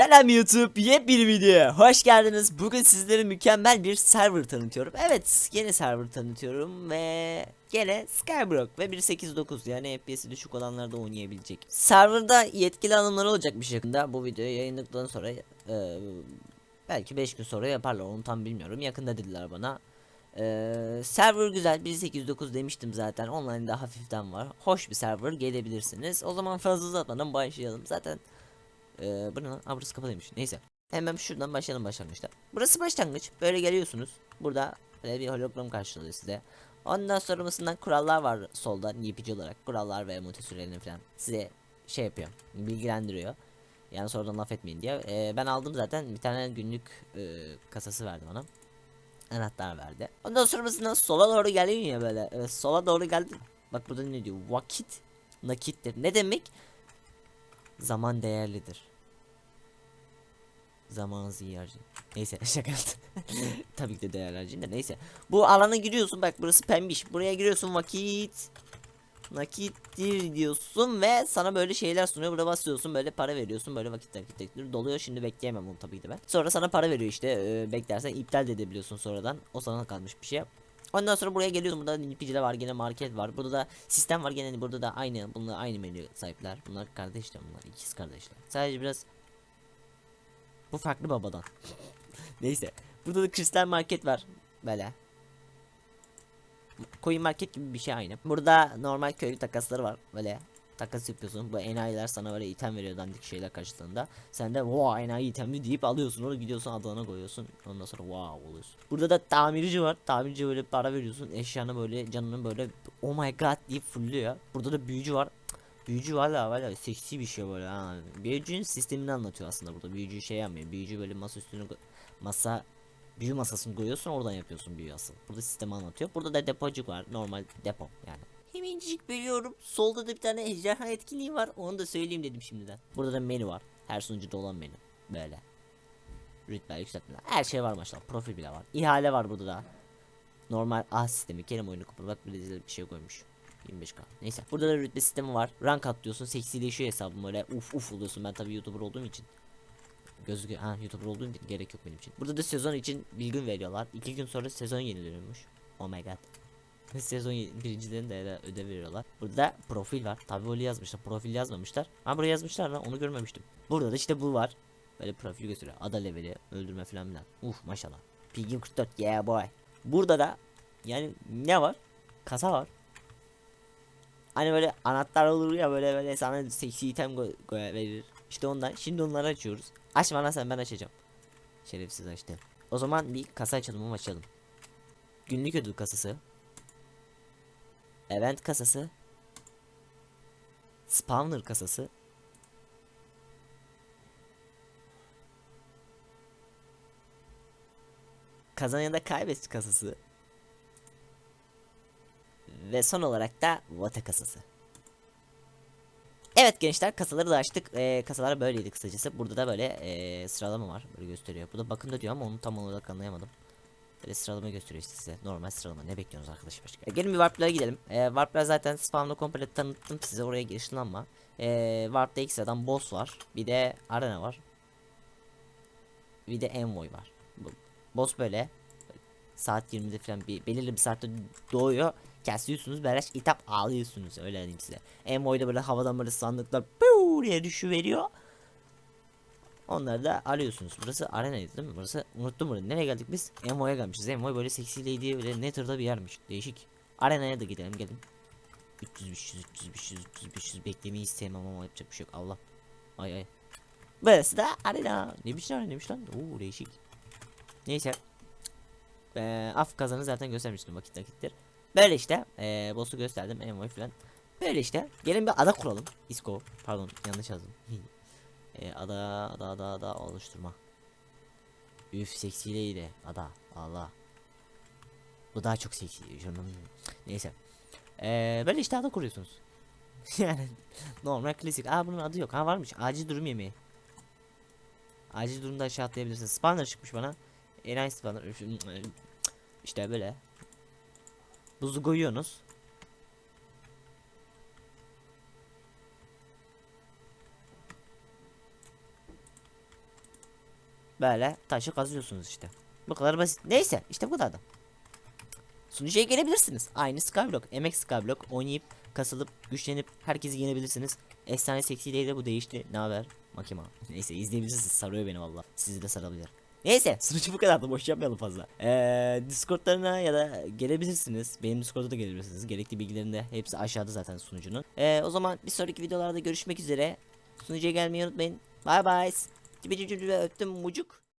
Selam YouTube, yepyeni videoya hoş geldiniz. Bugün sizlere mükemmel bir server tanıtıyorum. Evet, yeni server tanıtıyorum ve gene Skyblock ve 1.8.9 yani FPS'i düşük olanlarda oynayabilecek. Serverda yetkili alımlar olacakmış yakında. Bu videoyu yayınladıktan sonra e, belki 5 gün sonra yaparlar onu tam bilmiyorum. Yakında dediler bana. Ee, server güzel 1.8.9 demiştim zaten online'da hafiften var hoş bir server gelebilirsiniz o zaman fazla uzatmadan başlayalım zaten ee, bu ne lan? Aa, burası kapalıymış. Neyse. Hemen şuradan başlayalım başlangıçta. Burası başlangıç. Böyle geliyorsunuz. Burada böyle bir hologram karşılıyor size. Ondan sonrasından kurallar var solda NPC olarak. Kurallar ve emoti sürelerini falan size şey yapıyor. Bilgilendiriyor. Yani sonradan laf etmeyin diye. Ee, ben aldım zaten. Bir tane günlük e, kasası verdi bana. Anahtar verdi. Ondan sonrasından sola doğru geliyor ya böyle. Evet, sola doğru geldi. Bak burada ne diyor? Vakit nakittir. Ne demek? Zaman değerlidir. Zamanınızı iyi. Neyse şaka. Tabii ki de değerli harcayın da neyse. Bu alana giriyorsun bak burası pembiş. Buraya giriyorsun vakit. Nakittir diyorsun ve sana böyle şeyler sunuyor. Burada basıyorsun böyle para veriyorsun. Böyle vakit nakit doluyor. Şimdi bekleyemem onu tabii ki de ben. Sonra sana para veriyor işte. Ee, beklersen iptal de edebiliyorsun sonradan. O sana kalmış bir şey. Ondan sonra buraya geliyorsun. Burada NPC'de var. Gene market var. Burada da sistem var. Gene burada da aynı. Bunlar aynı menü sahipler. Bunlar kardeşler bunlar. ikiz kardeşler. Sadece biraz bu farklı babadan. Neyse. Burada da kristal market var. Böyle. Coin market gibi bir şey aynı. Burada normal köylü takasları var. Böyle takas yapıyorsun. Bu enayiler sana böyle item veriyor dandik şeyler karşılığında. Sen de wow enayi itemli deyip alıyorsun onu gidiyorsun adana koyuyorsun. Ondan sonra wow oluyorsun. Burada da tamirci var. Tamirci böyle para veriyorsun. Eşyanı böyle canını böyle oh my god deyip fulluyor. Burada da büyücü var. Büyücü valla valla seksi bir şey böyle ha. Büyücünün sistemini anlatıyor aslında burada. Büyücü şey yapmıyor. Büyücü böyle masa üstüne ko- masa büyü masasını koyuyorsun oradan yapıyorsun büyü asıl. Burada sistemi anlatıyor. Burada da depocuk var. Normal depo yani. Hemencik biliyorum. Solda da bir tane ejderha etkinliği var. Onu da söyleyeyim dedim şimdiden. Burada da menü var. Her sunucuda olan menü. Böyle. Rütbe yükseltmeler. Her şey var maşallah. Profil bile var. İhale var burada da. Normal ah sistemi. Kerem oyunu kupa. Bak bir şey koymuş. 25k. Neyse. Burada da rütbe sistemi var. Rank atlıyorsun. Seksileşiyor hesabım böyle. Uf uf oluyorsun. Ben tabii YouTuber olduğum için. Gözüküyor. Ha YouTuber olduğum için gerek yok benim için. Burada da sezon için bilgin veriyorlar. İki gün sonra sezon yeniliyormuş. Oh my god. Sezon ye- birincilerin de öde- ödev veriyorlar. Burada profil var. Tabii öyle yazmışlar. Profil yazmamışlar. Ha buraya yazmışlar lan onu görmemiştim. Burada da işte bu var. Böyle profil gösteriyor. Ada leveli, öldürme falan filan. Uf maşallah. Pilgrim 44 yeah boy. Burada da yani ne var? Kasa var. Hani böyle anahtar olur ya böyle böyle sana seksi item verir. İşte ondan. Şimdi onları açıyoruz. Açma lan sen ben açacağım. Şerefsiz açtı. O zaman bir kasa açalım ama açalım. Günlük ödül kasası. Event kasası. Spawner kasası. Kazan ya da kaybet kasası. Ve son olarak da Vata kasası. Evet gençler kasaları da açtık. Ee, kasalar böyleydi kısacası. Burada da böyle ee, sıralama var. Böyle gösteriyor. Bu da bakımda diyor ama onu tam olarak anlayamadım. Böyle sıralama gösteriyor işte size. Normal sıralama. Ne bekliyorsunuz arkadaş başka? E, gelin bir warp'lara gidelim. E, warp'lar zaten spawn'da komple tanıttım size. Oraya girişlanma. E, warp'ta ekstradan boss var. Bir de arena var. Bir de envoy var. Boss böyle. Saat 20'de falan bir belirli bir saatte doğuyor. Kesiyorsunuz beleş itap ağlıyorsunuz öyle diyeyim size. Envoy'da böyle havadan böyle sandıklar piu diye düşüveriyor. Onları da alıyorsunuz. Burası arenaydı değil mi? Burası unuttum burayı. Nereye geldik biz? Envoy'a gelmişiz. Envoy böyle seksi lady böyle Nether'da bir yermiş. Değişik. Arenaya da gidelim gelin. 300 500 300 500 300 500 beklemeyi istemem ama yapacak bir şey yok. Allah. Ay ay. Burası da arena. Ne biçim arena neymiş lan? Oo değişik. Neyse. Ee, af kazanı zaten göstermiştim vakit nakittir. Böyle işte. Ee, boss'u gösterdim. Envoy falan. Böyle işte. Gelin bir ada kuralım. Isco. Pardon yanlış yazdım. E, ada ada ada ada oluşturma. Üf seksiydi ada. Allah. Bu daha çok seksi. Neyse. E, böyle işte ada kuruyorsunuz. yani normal klasik. Aa bunun adı yok. Ha varmış. Acil durum yemeği. Acil durumda aşağı atlayabilirsiniz. Spawner çıkmış bana. En iyi spawner. İşte böyle. Buzu koyuyorsunuz. böyle taşı kazıyorsunuz işte. Bu kadar basit. Neyse işte bu kadar da. Sunucuya gelebilirsiniz. Aynı Skyblock, MX Skyblock oynayıp kasılıp güçlenip herkesi yenebilirsiniz. Efsane seksi değil de bu değişti. Ne haber? Makima. Neyse izleyebilirsiniz. Sarıyor beni valla. Sizi de sarabilir. Neyse sunucu bu kadardı. Boş yapmayalım fazla. Ee, Discord'larına ya da gelebilirsiniz. Benim Discord'a da gelebilirsiniz. Gerekli bilgilerin de hepsi aşağıda zaten sunucunun. Ee, o zaman bir sonraki videolarda görüşmek üzere. Sunucuya gelmeyi unutmayın. Bye bye. Öptüm mucuk.